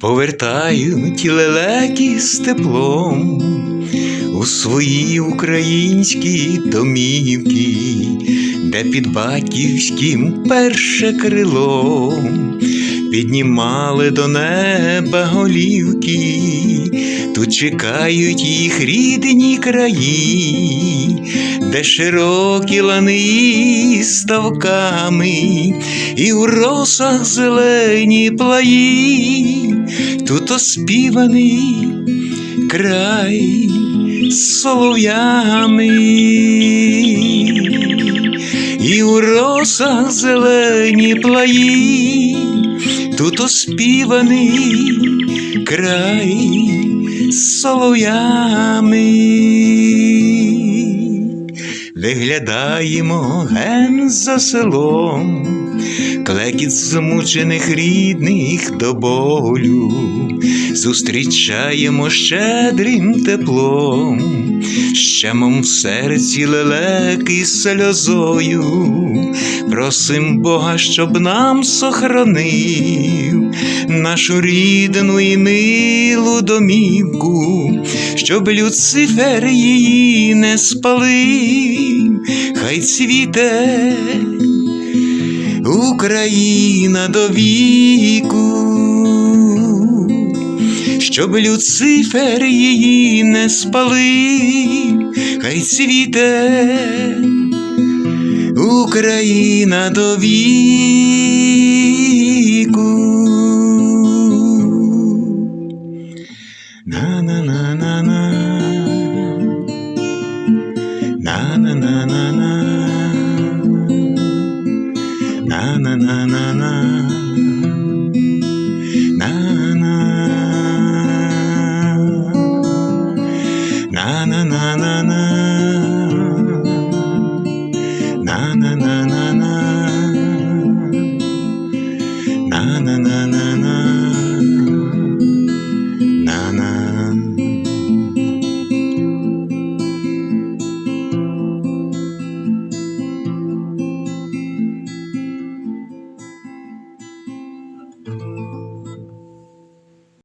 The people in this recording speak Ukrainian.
повертають лелеки з теплом у свої українські домівки, де під батьківським перше крило піднімали до неба голівки, тут чекають їх рідні краї, де широкі лани ставками, і у росах зелені плаї, тут оспіваний край солов'ями, і у росах зелені плаї, тут оспіваний край солов'ями, виглядаємо ген за селом, клекіт змучених рідних до болю, зустрічаємо щедрим теплом, щемом в серці лелеки сльозою, просим Бога, щоб нам сохранив нашу рідну і милу домівку, щоб Люцифер її не спалив, хай цвіте Україна до віку, щоб люцифер її не спалив, хай цвіте Україна до віку. На na na na na na.